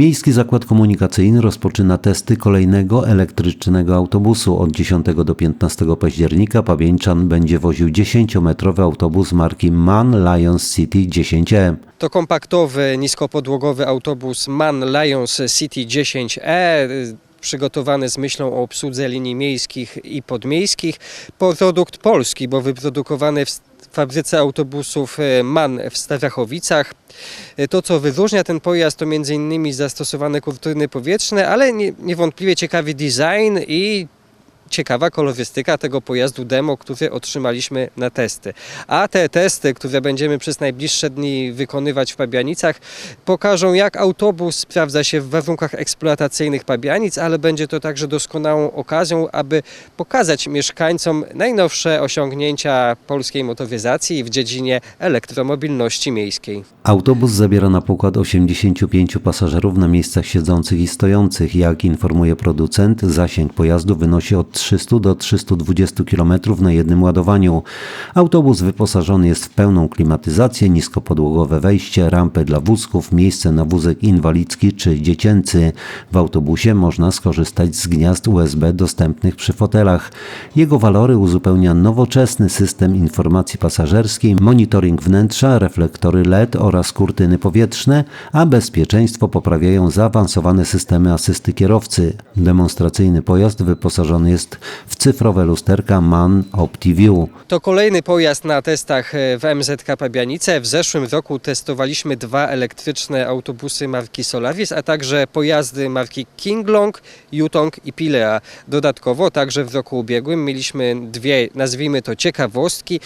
Miejski Zakład Komunikacyjny rozpoczyna testy kolejnego elektrycznego autobusu. Od 10 do 15 października Pawieńczan będzie woził 10-metrowy autobus marki MAN Lions City 10E. To kompaktowy, niskopodłogowy autobus MAN Lions City 10E, y, przygotowany z myślą o obsłudze linii miejskich i podmiejskich. Produkt polski, bo wyprodukowany w fabryce autobusów y, MAN w Stawachowicach. Y, To, co wyróżnia ten pojazd, to m.in. zastosowane kurtyny powietrzne, ale nie- niewątpliwie ciekawy design i ciekawa kolorystyka tego pojazdu demo, który otrzymaliśmy na testy. A te testy, które będziemy przez najbliższe dni wykonywać w Pabianicach, pokażą jak autobus sprawdza się w warunkach eksploatacyjnych Pabianic, ale będzie to także doskonałą okazją, aby pokazać mieszkańcom najnowsze osiągnięcia polskiej motoryzacji w dziedzinie elektromobilności miejskiej. Autobus zabiera na pokład 85 pasażerów na miejscach siedzących i stojących. Jak informuje producent, zasięg pojazdu wynosi od 300 do 320 km na jednym ładowaniu. Autobus wyposażony jest w pełną klimatyzację, niskopodłogowe wejście, rampę dla wózków, miejsce na wózek inwalidzki czy dziecięcy. W autobusie można skorzystać z gniazd USB dostępnych przy fotelach. Jego walory uzupełnia nowoczesny system informacji pasażerskiej, monitoring wnętrza, reflektory LED oraz kurtyny powietrzne, a bezpieczeństwo poprawiają zaawansowane systemy asysty kierowcy. Demonstracyjny pojazd wyposażony jest w cyfrowe lusterka MAN OptiView. To kolejny pojazd na testach w MZK Pabianice. W zeszłym roku testowaliśmy dwa elektryczne autobusy marki Solaris, a także pojazdy marki Kinglong, Yutong i Pilea. Dodatkowo także w roku ubiegłym mieliśmy dwie, nazwijmy to ciekawostki,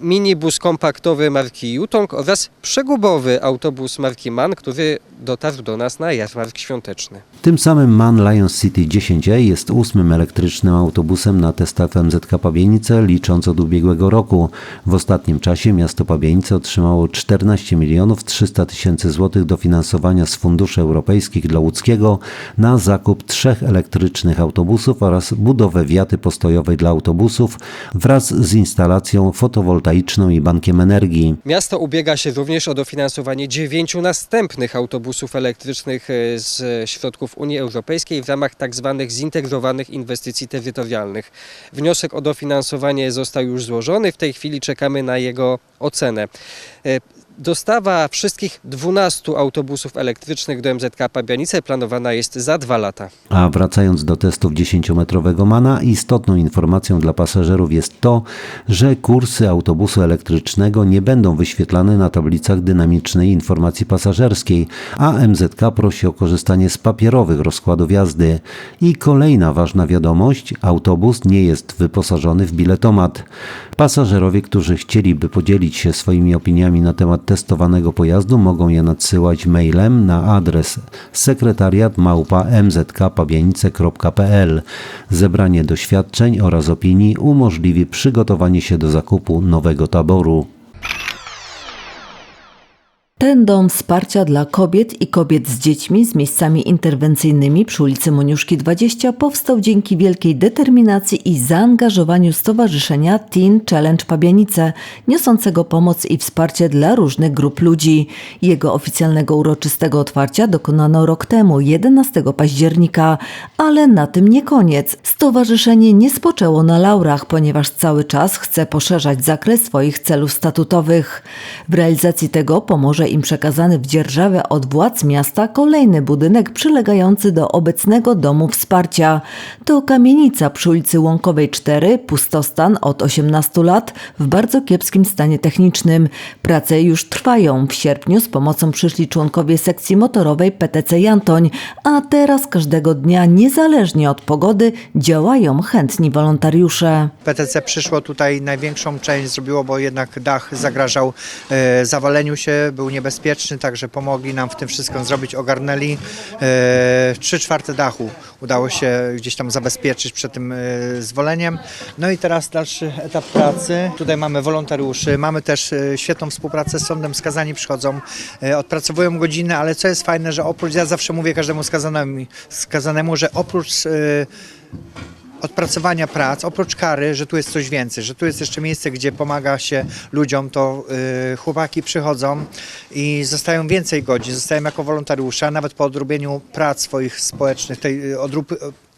minibus kompaktowy marki Yutong oraz przegubowy autobus marki MAN, który dotarł do nas na jarmark świąteczny. Tym samym MAN Lions City 10E jest ósmym elektrycznym autobusem na testach MZK Pabienice, licząc od ubiegłego roku. W ostatnim czasie miasto Pabienice otrzymało 14 milionów 300 tysięcy złotych dofinansowania z funduszy europejskich dla łódzkiego na zakup trzech elektrycznych autobusów oraz budowę wiaty postojowej dla autobusów wraz z instalacją fotowoltaiczną i bankiem energii. Miasto ubiega się również o dofinansowanie dziewięciu następnych autobusów elektrycznych e, z środków Unii Europejskiej w ramach tzw. zintegrowanych inwestycji terytorialnych. Wniosek o dofinansowanie został już złożony, w tej chwili czekamy na jego ocenę. Dostawa wszystkich 12 autobusów elektrycznych do MZK Pabianice planowana jest za dwa lata. A wracając do testów 10-metrowego MANA, istotną informacją dla pasażerów jest to, że kursy autobusu elektrycznego nie będą wyświetlane na tablicach dynamicznej informacji pasażerskiej, a MZK prosi o korzystanie z papierowych rozkładów jazdy. I kolejna ważna wiadomość, autobus nie jest wyposażony w biletomat. Pasażerowie, którzy chcieliby podzielić się swoimi opiniami na temat testowanego pojazdu, mogą je nadsyłać mailem na adres sekretariat małpa mzkpabienice.pl. Zebranie doświadczeń oraz opinii umożliwi przygotowanie się do zakupu nowego taboru. Ten dom wsparcia dla kobiet i kobiet z dziećmi z miejscami interwencyjnymi przy ulicy Moniuszki 20 powstał dzięki wielkiej determinacji i zaangażowaniu Stowarzyszenia Teen Challenge Pabianice, niosącego pomoc i wsparcie dla różnych grup ludzi. Jego oficjalnego uroczystego otwarcia dokonano rok temu, 11 października, ale na tym nie koniec. Stowarzyszenie nie spoczęło na laurach, ponieważ cały czas chce poszerzać zakres swoich celów statutowych. W realizacji tego pomoże im przekazany w dzierżawę od władz miasta kolejny budynek przylegający do obecnego domu wsparcia. To kamienica przy ulicy Łąkowej 4, pustostan od 18 lat w bardzo kiepskim stanie technicznym. Prace już trwają. W sierpniu z pomocą przyszli członkowie sekcji motorowej PTC Jantoń, a teraz każdego dnia, niezależnie od pogody, działają chętni wolontariusze. PTC przyszło tutaj, największą część zrobiło, bo jednak dach zagrażał e, zawaleniu się, był niebezpieczny, także pomogli nam w tym wszystkim zrobić, ogarnęli. E, Trzy czwarte dachu udało się gdzieś tam zabezpieczyć przed tym e, zwoleniem. No i teraz dalszy etap pracy. Tutaj mamy wolontariuszy, mamy też e, świetną współpracę z sądem, skazani przychodzą, odpracowują godziny, ale co jest fajne, że oprócz, ja zawsze mówię każdemu skazanemu, skazanemu że oprócz odpracowania prac, oprócz kary, że tu jest coś więcej, że tu jest jeszcze miejsce, gdzie pomaga się ludziom, to y, chłopaki przychodzą i zostają więcej godzin, zostają jako wolontariusze, a nawet po odrobieniu prac swoich społecznych, tej odrób,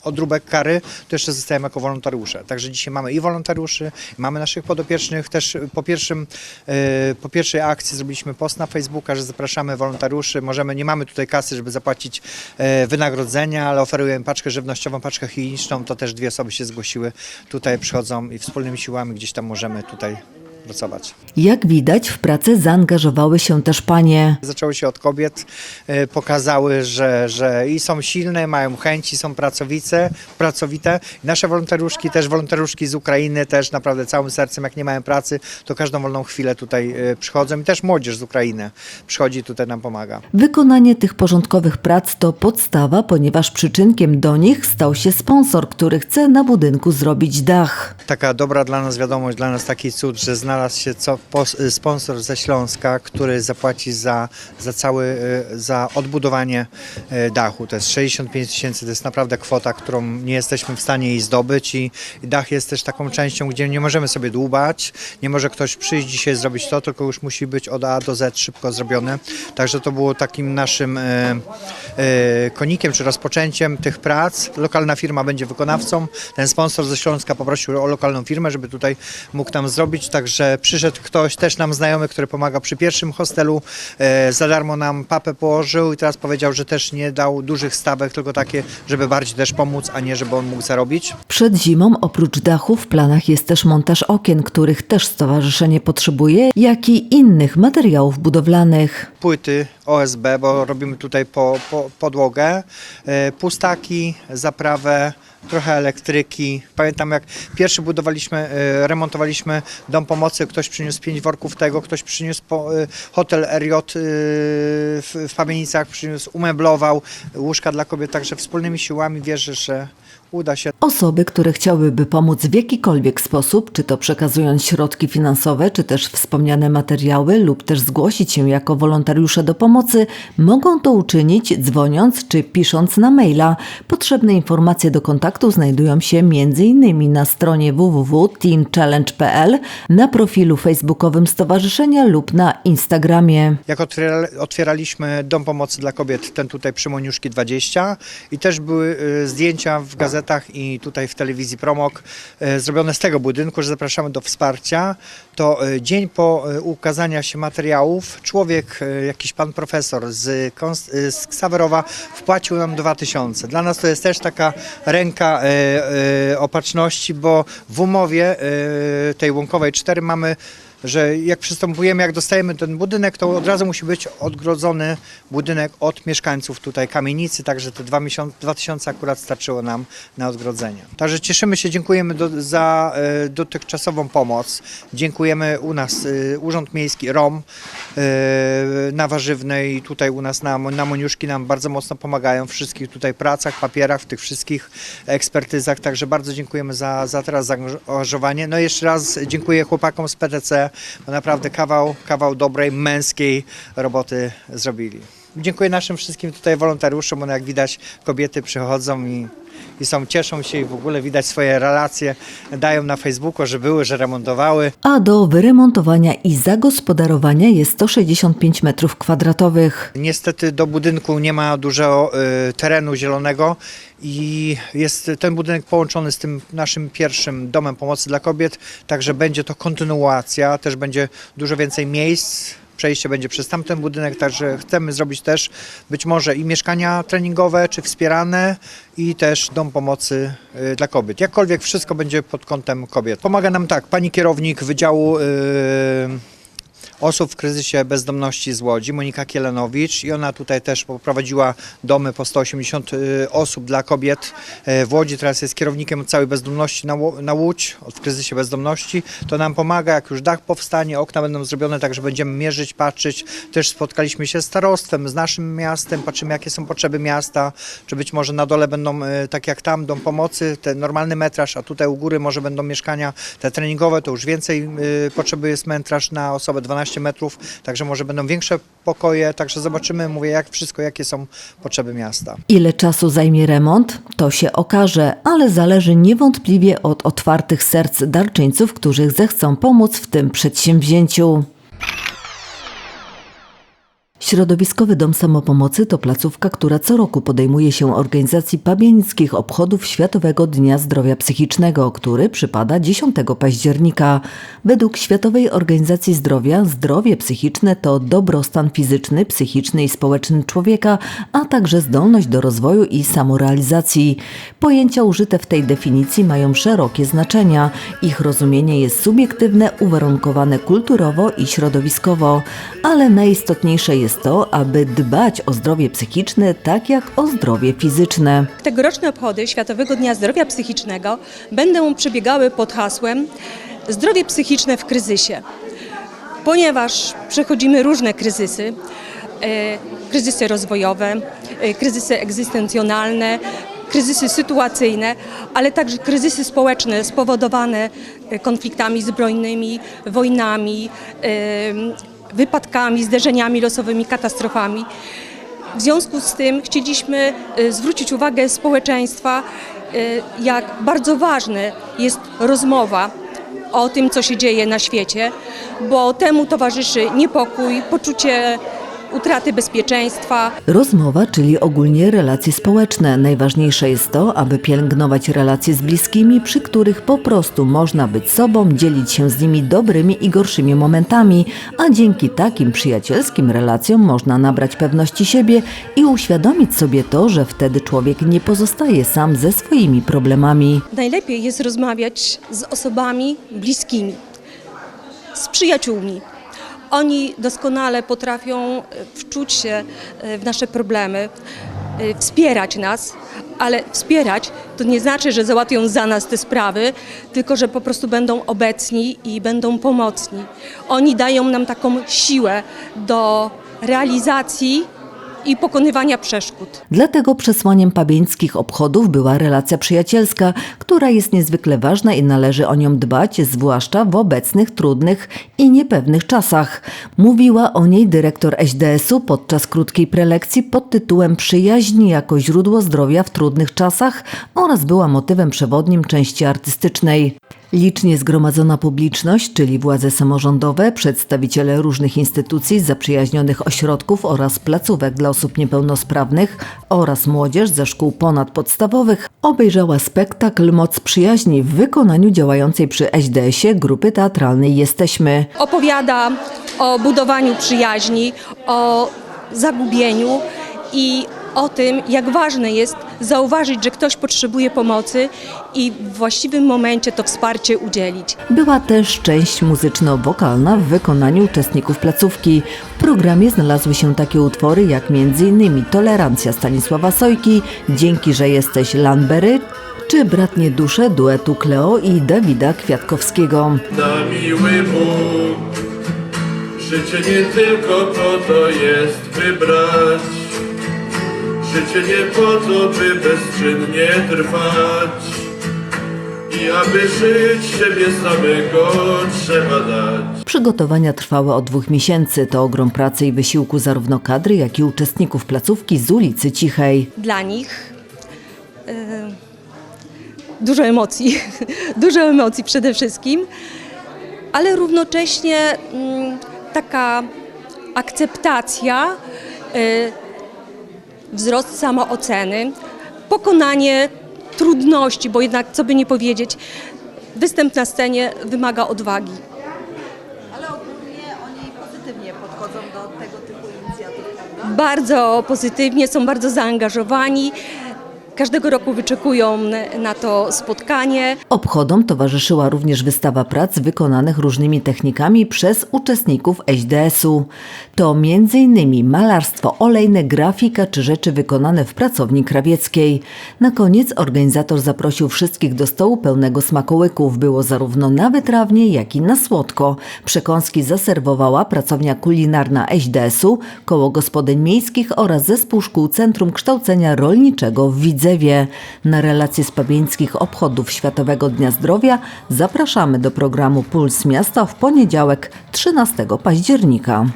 odróbek kary, to jeszcze zostają jako wolontariusze. Także dzisiaj mamy i wolontariuszy, mamy naszych podopiecznych. Też po, pierwszym, y, po pierwszej akcji zrobiliśmy post na Facebooka, że zapraszamy wolontariuszy. Możemy, nie mamy tutaj kasy, żeby zapłacić e, wynagrodzenia, ale oferujemy paczkę żywnościową, paczkę higieniczną. To też dwie osoby się zgłosiły. Tutaj przychodzą i wspólnymi siłami gdzieś tam możemy tutaj pracować. Jak widać, w pracę zaangażowały się też panie. Zaczęło się od kobiet, e, pokazały, że, że i są silne, mają chęci, są pracowice, pracowite. Nasze wolontariuszki, też wolontariuszki z Ukrainy, też naprawdę całym sercem, jak nie mają pracy, to każdą wolną chwilę tutaj e, przychodzą i też młodzież z Ukrainy przychodzi tutaj nam pomaga. Wykonanie tych porządkowych prac to podstawa, ponieważ przyczynkiem do nich stał się sponsor, który chce na budynku zrobić dach. Taka dobra dla nas wiadomość, dla nas taki cud, że znalazł się co, pos- sponsor ze Śląska, który zapłaci za, za cały, e, za odbudowanie e, dachu. To jest 65 tysięcy, to jest naprawdę kwota, którą nie jesteśmy w stanie jej zdobyć i, dach jest też taką częścią, gdzie nie możemy sobie dłubać, nie może ktoś przyjść dzisiaj zrobić to, tylko już musi być od A do Z szybko zrobione. Także to było takim naszym e, e, konikiem, czy rozpoczęciem tych prac. Lokalna firma będzie wykonawcą. Ten sponsor ze Śląska poprosił o lokalną firmę, żeby tutaj mógł nam zrobić, także przyszedł ktoś, też nam znajomy, który pomaga przy pierwszym hostelu, e, za darmo nam papę położył i teraz powiedział, że też nie dał dużych stawek, tylko takie, żeby bardziej też pomóc, a nie żeby on mógł zarobić. Przed zimą oprócz dachu w planach jest też montaż okien, których też stowarzyszenie potrzebuje, jak i innych materiałów budowlanych. płyty OSB, bo robimy tutaj po, po, podłogę, e, pustaki, zaprawę, trochę elektryki. Pamiętam jak pierwszy budowaliśmy, e, remontowaliśmy dom pomocy, ktoś przyniósł pięć worków tego, ktoś przyniósł e, hotel RJ e, w, w przyniósł, umeblował łóżka dla kobiet, także wspólnymi siłami wierzę, że uda się Osoby, które chciałyby pomóc w jakikolwiek sposób, czy to przekazując środki finansowe, czy też wspomniane materiały, lub też zgłosić się jako wolontariusze do pomocy, mogą to uczynić dzwoniąc czy pisząc na maila. Potrzebne informacje do kontaktu znajdują się m.in. na stronie www.teenchallenge.pl, na profilu facebookowym stowarzyszenia lub na Instagramie. Jak otwiera, otwieraliśmy Dom Pomocy dla Kobiet, ten tutaj przy Moniuszki 20 i też były y, zdjęcia w gazetach i tutaj w telewizji Promok y, zrobione z tego budynku, że zapraszamy do wsparcia, to y, dzień po y, ukazania się materiałów człowiek, y, jakiś pan profesor z, z Ksawerowa wpłacił nam 2000. Dla nas to jest też taka ręka opatrzności, bo w umowie tej łąkowej 4 mamy że jak przystępujemy, jak dostajemy ten budynek, to od razu musi być odgrodzony budynek od mieszkańców tutaj kamienicy, także te dwa miesiące, dwa tysiące akurat starczyło nam na odgrodzenie. Także cieszymy się, dziękujemy do, za e, dotychczasową pomoc. Dziękujemy u nas e, Urząd Miejski ROM e, na Warzywnej, tutaj u nas na, na Moniuszki nam bardzo mocno pomagają w wszystkich tutaj pracach, papierach, w tych wszystkich ekspertyzach, także bardzo dziękujemy za, za teraz zaangażowanie. No i jeszcze raz dziękuję chłopakom z PTC, naprawdę kawał, kawał dobrej, męskiej roboty zrobili. Dziękuję naszym wszystkim tutaj wolontariuszom, bo jak widać kobiety przychodzą i, i są, cieszą się i w ogóle widać swoje relacje, dają na Facebooku, że były, że remontowały. A do wyremontowania i zagospodarowania jest 165 m2. Niestety do budynku nie ma dużo y, terenu zielonego i jest ten budynek połączony z tym naszym pierwszym domem pomocy dla kobiet, także będzie to kontynuacja, też będzie dużo więcej miejsc. Przejście będzie przez tamten budynek, także chcemy zrobić też być może i mieszkania treningowe, czy wspierane, i też dom pomocy y, dla kobiet. Jakkolwiek wszystko będzie pod kątem kobiet. Pomaga nam tak, pani kierownik Wydziału y, osób w kryzysie bezdomności z Łodzi, Monika Kielenowicz. I ona tutaj też poprowadziła domy po 180 y, osób dla kobiet y, w Łodzi, teraz jest kierownikiem całej bezdomności na, Łódź, w kryzysie bezdomności, to nam pomaga, jak już dach powstanie, okna będą zrobione, także będziemy mierzyć, patrzeć, też spotkaliśmy się z starostwem, z naszym miastem, patrzymy jakie są potrzeby miasta, czy być może na dole będą, y, tak jak tam, dom pomocy, ten normalny metraż, a tutaj u góry może będą mieszkania te treningowe, to już więcej potrzeby jest metraż na osobę 12 12 metrów, także może będą większe pokoje, także zobaczymy, mówię, jak wszystko, jakie są potrzeby miasta. Ile czasu zajmie remont, to się okaże, ale zależy niewątpliwie od otwartych serc darczyńców, którzy zechcą pomóc w tym przedsięwzięciu. Środowiskowy Dom Samopomocy to placówka, która co roku podejmuje się organizacji pabianickich obchodów Światowego Dnia Zdrowia Psychicznego, który przypada 10 października. Według Światowej Organizacji Zdrowia zdrowie psychiczne to dobrostan fizyczny, psychiczny i społeczny człowieka, a także zdolność do rozwoju i samorealizacji. Pojęcia użyte w tej definicji mają szerokie znaczenia. Ich rozumienie jest subiektywne, uwarunkowane kulturowo i środowiskowo, ale najistotniejsze jest to, aby dbać o zdrowie psychiczne tak jak o zdrowie fizyczne. Tegoroczne obchody Światowego Dnia Zdrowia Psychicznego będą przebiegały pod hasłem Zdrowie psychiczne w kryzysie. Ponieważ przechodzimy różne kryzysy, e, kryzysy rozwojowe, e, kryzysy egzystencjonalne, kryzysy sytuacyjne, ale także kryzysy społeczne spowodowane e, konfliktami zbrojnymi, wojnami, wypadkami, zderzeniami losowymi, katastrofami. W związku z tym chcieliśmy e, zwrócić uwagę społeczeństwa, e, jak bardzo ważne jest rozmowa o tym, co się dzieje na świecie, bo temu towarzyszy niepokój, poczucie utraty bezpieczeństwa, Rozmowa, czyli ogólnie relacje społeczne. Najważniejsze jest to, aby pielęgnować relacje z bliskimi, przy których po prostu można być sobą, dzielić się z nimi dobrymi i gorszymi momentami, a dzięki takim przyjacielskim relacjom można nabrać pewności siebie i uświadomić sobie to, że wtedy człowiek nie pozostaje sam ze swoimi problemami. najlepiej jest rozmawiać z osobami bliskimi, z przyjaciółmi. Oni doskonale potrafią e, wczuć się e, w nasze problemy, e, wspierać nas, ale wspierać to nie znaczy, że załatwią za nas te sprawy, tylko że po prostu będą obecni i będą pomocni. Oni dają nam taką siłę do realizacji i pokonywania przeszkód. Dlatego przesłaniem pabieńskich obchodów była relacja przyjacielska, która jest niezwykle ważna i należy o nią dbać, zwłaszcza w obecnych trudnych i niepewnych czasach. Mówiła o niej dyrektor SDS-u podczas krótkiej prelekcji pod tytułem Przyjaźń jako źródło zdrowia w trudnych czasach oraz była motywem przewodnim części artystycznej. Licznie zgromadzona publiczność, czyli władze samorządowe, przedstawiciele różnych instytucji, zaprzyjaźnionych ośrodków oraz placówek dla osób niepełnosprawnych oraz młodzież ze szkół ponadpodstawowych obejrzała spektakl Moc Przyjaźni w wykonaniu działającej przy SDS-ie grupy teatralnej Jesteśmy. opowiada o budowaniu przyjaźni, o zagubieniu i o tym, jak ważne jest zauważyć, że ktoś potrzebuje pomocy i w właściwym momencie to wsparcie udzielić. Była też część muzyczno-wokalna w wykonaniu uczestników placówki. W programie znalazły się takie utwory jak m.in. Tolerancja Stanisława Sojki, Dzięki, że jesteś Lanbery, czy Bratnie dusze duetu Kleo i Dawida Kwiatkowskiego. Na miły Bóg, życie nie tylko po to jest wybrać. Życie nie po to, by bezczynnie trwać. I aby żyć siebie samego trzeba dać. Przygotowania trwały od dwóch miesięcy. To ogrom pracy i wysiłku zarówno kadry, jak i uczestników placówki z ulicy Cichej. Dla nich e, dużo emocji, dużo emocji przede wszystkim, ale równocześnie mm, taka akceptacja, e, wzrost samooceny, pokonanie trudności, bo jednak, co by nie powiedzieć, występ na scenie wymaga odwagi. Ale ogólnie oni pozytywnie podchodzą do tego typu inicjatyw, prawda? Bardzo pozytywnie, są bardzo zaangażowani. Każdego roku wyczekują na to spotkanie. Obchodom towarzyszyła również wystawa prac wykonanych różnymi technikami przez uczestników SDS-u. To m.in. malarstwo olejne, grafika czy rzeczy wykonane w pracowni krawieckiej. Na koniec organizator zaprosił wszystkich do stołu pełnego smakołyków. Było zarówno na wytrawnie, jak i na słodko. Przekąski zaserwowała pracownia kulinarna SDS-u, koło gospodyń miejskich oraz zespół szkół Centrum Kształcenia Rolniczego w Widzewie. Na relacje z pabieńskich obchodów Światowego Dnia Zdrowia zapraszamy do programu Puls Miasta w poniedziałek 13 października.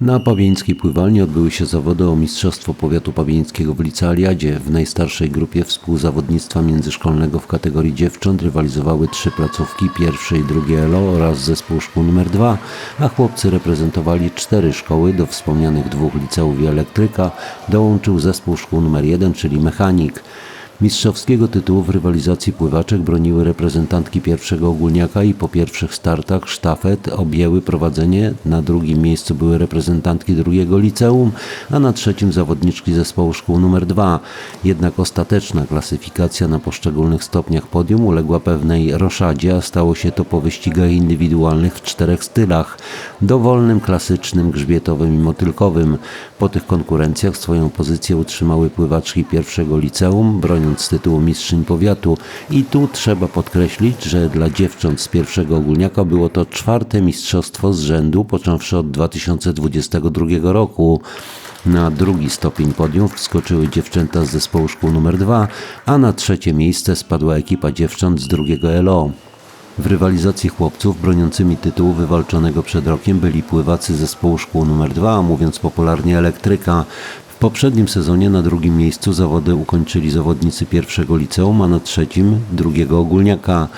Na pawieńskiej pływalni odbyły się zawody o Mistrzostwo Powiatu Pawieńskiego w licealiadzie. W najstarszej grupie współzawodnictwa międzyszkolnego w kategorii dziewcząt rywalizowały trzy placówki, pierwsze i drugie ELO oraz zespół szkół nr 2, a chłopcy reprezentowali cztery szkoły. Do wspomnianych dwóch liceów i elektryka dołączył zespół szkół nr 1, czyli mechanik. Mistrzowskiego tytułu w rywalizacji pływaczek broniły reprezentantki pierwszego ogólniaka i po pierwszych startach sztafet objęły prowadzenie. Na drugim miejscu były reprezentantki drugiego liceum, a na trzecim zawodniczki zespołu szkół nr 2. Jednak ostateczna klasyfikacja na poszczególnych stopniach podium uległa pewnej roszadzie, a stało się to po wyścigach indywidualnych w czterech stylach dowolnym, klasycznym, grzbietowym i motylkowym. Po tych konkurencjach swoją pozycję utrzymały pływaczki pierwszego liceum, broniąc tytułu mistrzyń powiatu. I tu trzeba podkreślić, że dla dziewcząt z pierwszego ogólniaka było to czwarte mistrzostwo z rzędu, począwszy od 2022 roku. Na drugi stopień podium wskoczyły dziewczęta z zespołu szkół nr 2, a na trzecie miejsce spadła ekipa dziewcząt z drugiego LO. W rywalizacji chłopców broniącymi tytułu wywalczonego przed rokiem byli pływacy zespołu szkół nr 2, a mówiąc popularnie elektryka. W poprzednim sezonie na drugim miejscu zawody ukończyli zawodnicy pierwszego liceum, a na trzecim drugiego ogólniaka.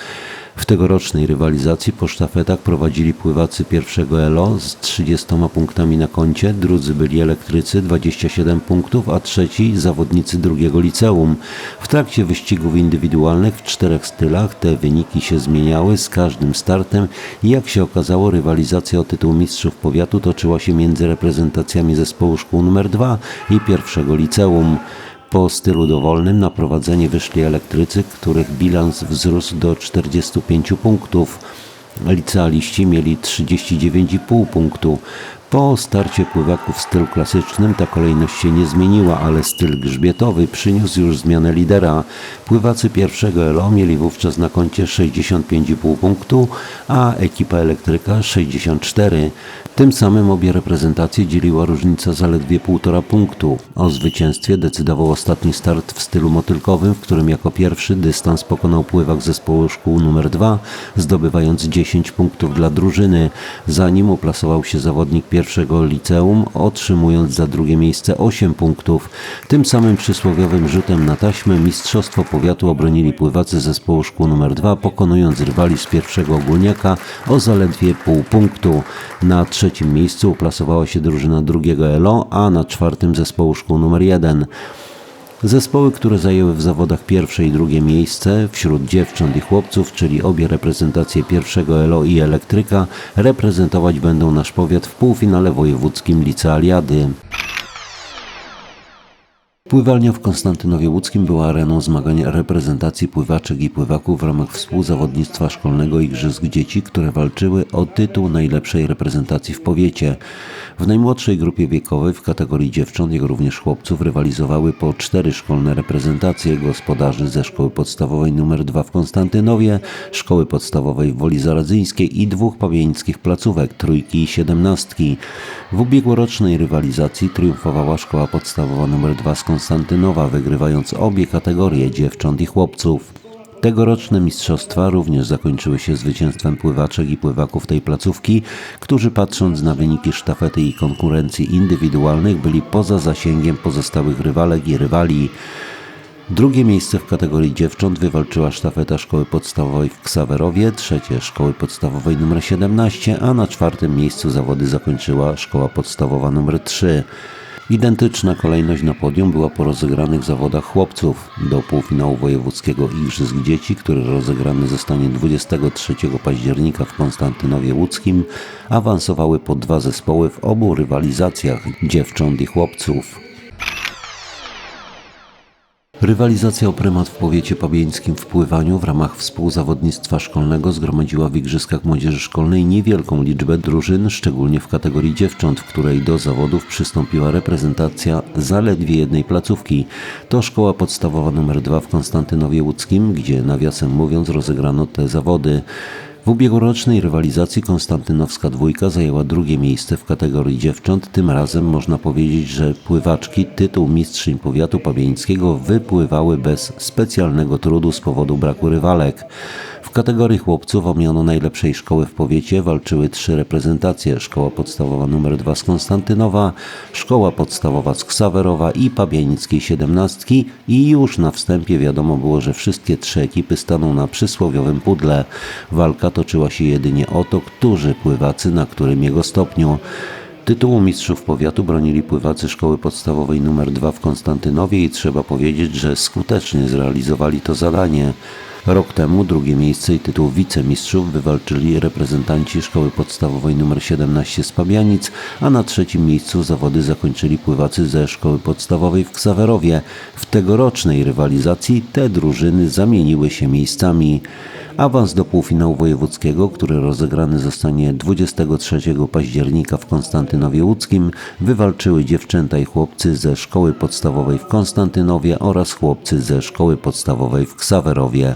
W tegorocznej rywalizacji po sztafetach prowadzili pływacy pierwszego ELO z 30 punktami na koncie, drudzy byli elektrycy 27 punktów, a trzeci zawodnicy drugiego liceum. W trakcie wyścigów indywidualnych w czterech stylach te wyniki się zmieniały z każdym startem i jak się okazało rywalizacja o tytuł mistrzów powiatu toczyła się między reprezentacjami zespołu szkół nr 2 i pierwszego liceum. Po stylu dowolnym na prowadzenie wyszli elektrycy, których bilans wzrósł do 45 punktów. Licealiści mieli 39,5 punktu. Po starcie pływaków w stylu klasycznym ta kolejność się nie zmieniła, ale styl grzbietowy przyniósł już zmianę lidera. Pływacy pierwszego ELO mieli wówczas na koncie 65,5 punktu, a ekipa elektryka 64. Tym samym obie reprezentacje dzieliła różnica zaledwie 1,5 punktu. O zwycięstwie decydował ostatni start w stylu motylkowym, w którym jako pierwszy dystans pokonał pływak zespołu szkół nr 2, zdobywając 10 punktów dla drużyny. Za nim uplasował się zawodnik pierwszego liceum, otrzymując za drugie miejsce 8 punktów. Tym samym przysłowiowym rzutem na taśmę mistrzostwo powiatu obronili pływacy zespołu szkół nr 2, pokonując rywali z pierwszego ogólniaka o zaledwie pół punktu. Na trzecim miejscu uplasowała się drużyna drugiego ELO, a na czwartym zespołu szkół nr 1. Zespoły, które zajęły w zawodach pierwsze i drugie miejsce wśród dziewcząt i chłopców, czyli obie reprezentacje pierwszego ELO i elektryka, reprezentować będą nasz powiat w półfinale wojewódzkim licealiady. Pływalnia w Konstantynowie Łódzkim była areną zmagań reprezentacji pływaczek i pływaków w ramach współzawodnictwa szkolnego Igrzysk Dzieci, które walczyły o tytuł najlepszej reprezentacji w powiecie. W najmłodszej grupie wiekowej w kategorii dziewcząt, jak również chłopców rywalizowały po cztery szkolne reprezentacje gospodarzy ze szkoły podstawowej nr 2 w Konstantynowie, szkoły podstawowej w Woli Zaradzyńskiej i dwóch pawieńskich placówek, trójki i siedemnastki. W ubiegłorocznej rywalizacji triumfowała szkoła podstawowa nr 2 z Konstantynowa, wygrywając obie kategorie dziewcząt i chłopców. Tegoroczne mistrzostwa również zakończyły się zwycięstwem pływaczek i pływaków tej placówki, którzy patrząc na wyniki sztafety i konkurencji indywidualnych byli poza zasięgiem pozostałych rywalek i rywali. Drugie miejsce w kategorii dziewcząt wywalczyła sztafeta szkoły podstawowej w Ksawerowie, trzecie szkoły podstawowej nr 17, a na czwartym miejscu zawody zakończyła szkoła podstawowa nr 3. Identyczna kolejność na podium była po rozegranych zawodach chłopców. Do półfinału wojewódzkiego Igrzysk Dzieci, który rozegrany zostanie 23 października w Konstantynowie Łódzkim, awansowały po dwa zespoły w obu rywalizacjach dziewcząt i chłopców. Rywalizacja o prymat w powiecie pabieńskim w pływaniu w ramach współzawodnictwa szkolnego zgromadziła w Igrzyskach Młodzieży Szkolnej niewielką liczbę drużyn, szczególnie w kategorii dziewcząt, w której do zawodów przystąpiła reprezentacja zaledwie jednej placówki. To szkoła podstawowa nr 2 w Konstantynowie Łódzkim, gdzie nawiasem mówiąc rozegrano te zawody. W ubiegłorocznej rywalizacji Konstantynowska dwójka zajęła drugie miejsce w kategorii dziewcząt. Tym razem można powiedzieć, że pływaczki tytuł mistrzyń powiatu pabieńskiego wypływały bez specjalnego trudu z powodu braku rywalek. W kategorii chłopców o miano najlepszej szkoły w powiecie walczyły trzy reprezentacje: Szkoła Podstawowa nr 2 z Konstantynowa, Szkoła Podstawowa z Ksawerowa i Pabienickiej Siedemnastki i już na wstępie wiadomo było, że wszystkie trzy ekipy staną na przysłowiowym pudle. Walka toczyła się jedynie o to, którzy pływacy na którym jego stopniu. Tytułu mistrzów powiatu bronili pływacy szkoły podstawowej nr 2 w Konstantynowie i trzeba powiedzieć, że skutecznie zrealizowali to zadanie. Rok temu drugie miejsce i tytuł wicemistrzów wywalczyli reprezentanci szkoły podstawowej nr 17 z Pabianic, a na trzecim miejscu zawody zakończyli pływacy ze szkoły podstawowej w Ksawerowie. W tegorocznej rywalizacji te drużyny zamieniły się miejscami. Awans do półfinału wojewódzkiego, który rozegrany zostanie 23 października w Konstantynowie Łódzkim, wywalczyły dziewczęta i chłopcy ze szkoły podstawowej w Konstantynowie oraz chłopcy ze szkoły podstawowej w Ksawerowie.